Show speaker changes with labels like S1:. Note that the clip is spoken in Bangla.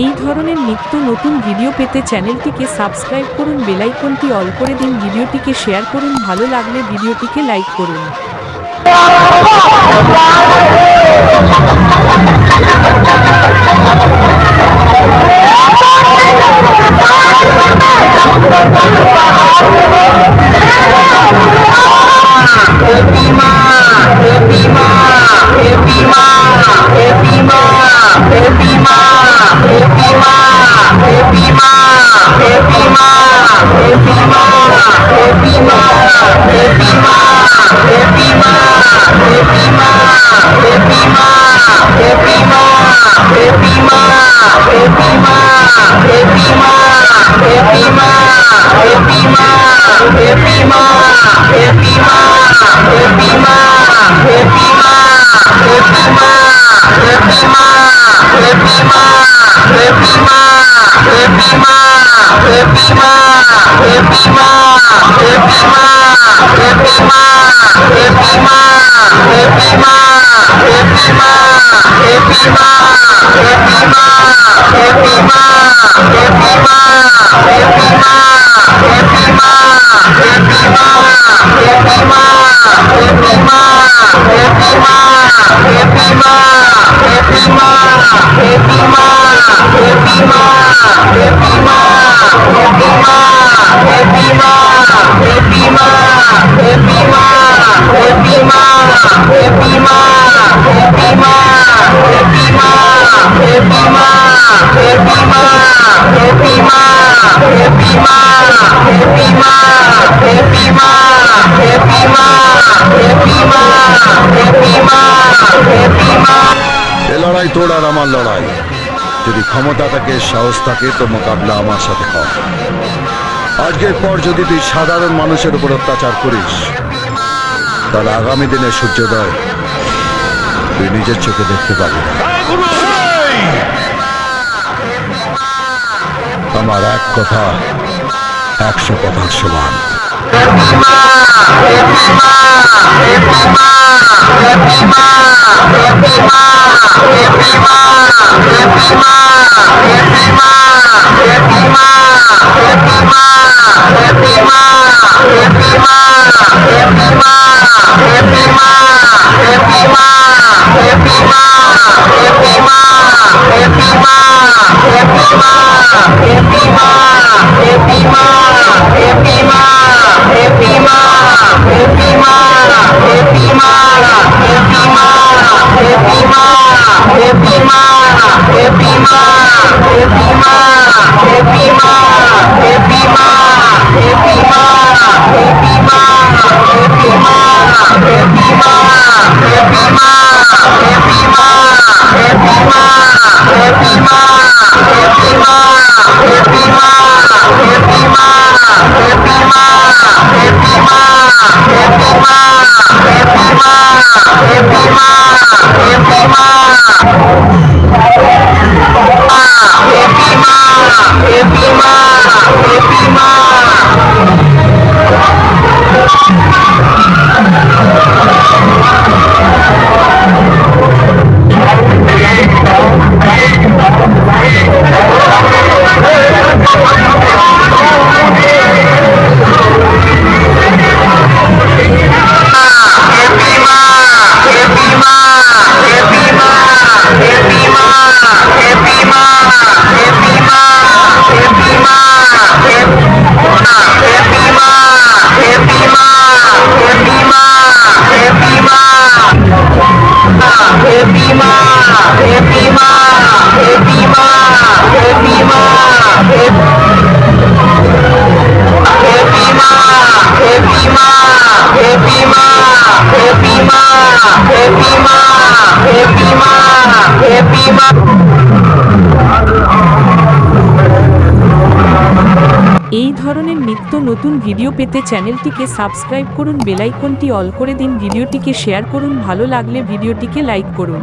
S1: এই ধরনের নিত্য নতুন ভিডিও পেতে চ্যানেলটিকে সাবস্ক্রাইব করুন বেলাইকনটি অল করে দিন ভিডিওটিকে শেয়ার করুন, ভালো লাগলে ভিডিওটিকে লাইক করুন। Happy Ma, Happy Ma, Happy Ma, Happy Ma, Happy Ma.
S2: এ লড়াই তোর আর আমার লড়াই। যদি ক্ষমতা থাকে সাহস থাকে তো মোকাবলা আমার সাথে কর। আজকের পর যদি তুই সাধারণ মানুষের উপর অত্যাচার করিস তাহলে আগামী দিনে সূর্যোদয় তুই নিজের চোখে দেখতে পাবি আমার এক কথা একশো কথার সমান 妈妈 এই ধরনের নিত্য নতুন ভিডিও পেতে চ্যানেলটিকে সাবস্ক্রাইব করুন বেলাইকনটি অল করে দিন, ভিডিওটিকে শেয়ার করুন, ভালো লাগলে ভিডিওটিকে লাইক করুন।